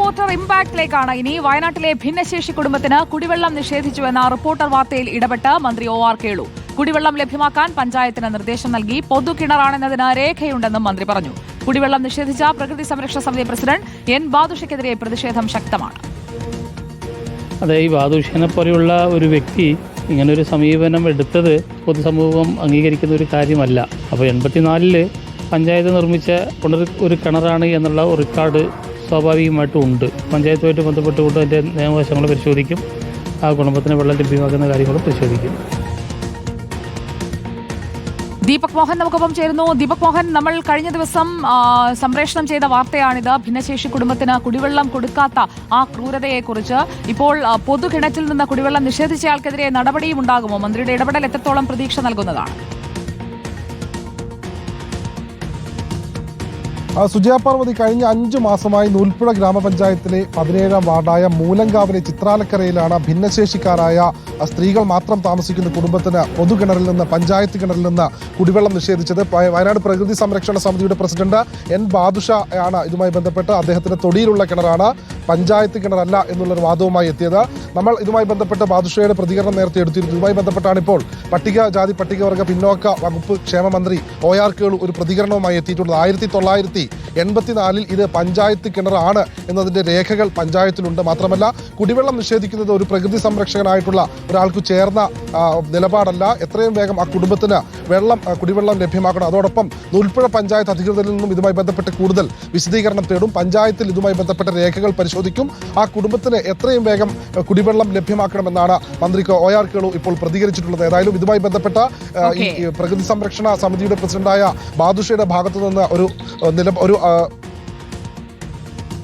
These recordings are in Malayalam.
റിപ്പോർട്ടർ ഇമ്പാക്ടിലേക്കാണ് ഇനി വയനാട്ടിലെ ഭിന്നശേഷി കുടുംബത്തിന് കുടിവെള്ളം നിഷേധിച്ചുവെന്ന റിപ്പോർട്ടർ വാർത്തയിൽ ഇടപെട്ട് മന്ത്രി ഒ ആർ കേളു. കുടിവെള്ളം ലഭ്യമാക്കാൻ പഞ്ചായത്തിന് നിർദ്ദേശം നൽകി പൊതുകിണറാണെന്നതിന് രേഖയുണ്ടെന്നും മന്ത്രി പറഞ്ഞു. കുടിവെള്ളം നിഷേധിച്ച പ്രകൃതി സംരക്ഷണ സമിതി പ്രസിഡന്റ് എൻ ബാദുഷയ്ക്കെതിരെ പ്രതിഷേധം ശക്തമാണ്. അതെ ഈ ബാദുഷനെ പോലെയുള്ള ഒരു വ്യക്തി ഇങ്ങനൊരു സമീപനം എടുത്തത് പൊതുസമൂഹം അംഗീകരിക്കുന്ന ഒരു കാര്യമല്ല. അപ്പോൾ എൺപത്തിനാലിൽ പഞ്ചായത്ത് നിർമ്മിച്ച ഒരു കിണറാണ് എന്നുള്ള റെക്കോർഡ് സ്വാഭാവികമായിട്ടും ഉണ്ട്. പഞ്ചായത്തുമായിട്ട് ബന്ധപ്പെട്ടുകൊണ്ട് അതിന്റെ നിയമവശങ്ങൾ പരിശോധിക്കും. ആ കുടുംബത്തിന് വെള്ളം ലഭ്യമാക്കുന്ന കാര്യങ്ങളും പരിശോധിക്കും. ദീപക് മോഹൻ നമുക്കൊപ്പം ചേരുന്നു. ദീപക് മോഹൻ നമ്മൾ കഴിഞ്ഞ ദിവസം സംപ്രേഷണം ചെയ്ത വാർത്തയാണിത്. ഭിന്നശേഷി കുടുംബത്തിന് കുടിവെള്ളം കൊടുക്കാത്ത ആ ക്രൂരതയെക്കുറിച്ച്. ഇപ്പോൾ പൊതു പൊതുകിണറ്റിൽ നിന്ന് കുടിവെള്ളം നിഷേധിച്ചയാൾക്കെതിരെ നടപടിയും ഉണ്ടാകുമോ മന്ത്രിയുടെ ഇടപെടൽ എത്രത്തോളം പ്രതീക്ഷ നൽകുന്നതാണ്? സുജയ പാർവതി കഴിഞ്ഞ അഞ്ചു മാസമായി നൂൽപ്പുഴ ഗ്രാമപഞ്ചായത്തിലെ പതിനേഴാം വാർഡായ മൂലങ്കാവിലെ ചിത്രാലക്കരയിലാണ് ഭിന്നശേഷിക്കാരായ സ്ത്രീകൾ മാത്രം താമസിക്കുന്ന കുടുംബത്തിന് പൊതുകിണറിൽ നിന്ന് പഞ്ചായത്ത് കിണറിൽ നിന്ന് കുടിവെള്ളം നിഷേധിച്ചത്. വയനാട് പ്രകൃതി സംരക്ഷണ സമിതിയുടെ പ്രസിഡന്റ് എൻ. ബാദുഷ ആണ് ഇതുമായി ബന്ധപ്പെട്ട് അദ്ദേഹത്തിന്റെ തൊടിയിലുള്ള കിണറാണ്. പഞ്ചായത്ത് കിണറല്ല എന്നുള്ളൊരു വാദവുമായി എത്തിയത്. നമ്മൾ ഇതുമായി ബന്ധപ്പെട്ട് ബാദുഷയുടെ പ്രതികരണം നേരത്തെ എടുത്തിരുന്നു. ഇതുമായി ബന്ധപ്പെട്ടാണ് ഇപ്പോൾ പട്ടികജാതി പട്ടികവർഗ പിന്നോക്ക വകുപ്പ് ക്ഷേമ മന്ത്രി ഒ ആർ കേളു ഒരു പ്രതികരണവുമായി എത്തിയിട്ടുള്ളത്. ആയിരത്തി തൊള്ളായിരത്തി എൺപത്തിനാലിൽ ഇത് പഞ്ചായത്ത് കിണറാണ് എന്നതിന്റെ രേഖകൾ പഞ്ചായത്തിലുണ്ട്. മാത്രമല്ല കുടിവെള്ളം നിഷേധിക്കുന്നത് ഒരു പ്രകൃതി സംരക്ഷകനായിട്ടുള്ള ഒരാൾക്ക് ചേർന്ന നിലപാടല്ല. എത്രയും വേഗം ആ കുടുംബത്തിന് വെള്ളം കുടിവെള്ളം ലഭ്യമാക്കണം. അതോടൊപ്പം നൂൽപ്പുഴ പഞ്ചായത്ത് അധികൃതരിൽ നിന്നും ഇതുമായി ബന്ധപ്പെട്ട് കൂടുതൽ വിശദീകരണം തേടും. പഞ്ചായത്തിൽ ഇതുമായി ബന്ധപ്പെട്ട രേഖകൾ പരിശോധിക്കും ആ കുടുംബത്തിന് എത്രയും വേഗം കുടിവെള്ളം ലഭ്യമാക്കണമെന്നാണ് മന്ത്രി ഒ ആർ കേളു ഇപ്പോൾ പ്രതികരിച്ചിട്ടുള്ളത്. ഏതായാലും ഇതുമായി ബന്ധപ്പെട്ട ഈ പ്രകൃതി സംരക്ഷണ സമിതിയുടെ പ്രസിഡന്റായ ബാദുഷയുടെ ഭാഗത്തു നിന്ന് ഒരു നില ഒരു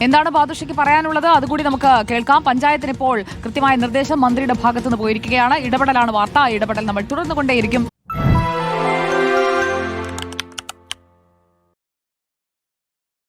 എന്താണ് ബാദുഷയ്ക്ക് പറയാനുള്ളത്? അതുകൂടി നമുക്ക് കേൾക്കാം. പഞ്ചായത്തിന് ഇപ്പോൾ കൃത്യമായ നിർദ്ദേശം മന്ത്രിയുടെ ഭാഗത്തുനിന്ന് പോയിരിക്കുകയാണ്. ഇടപെടലാണ് വാർത്ത. ഇടപെടൽ നമ്മൾ തുടർന്നുകൊണ്ടേയിരിക്കും.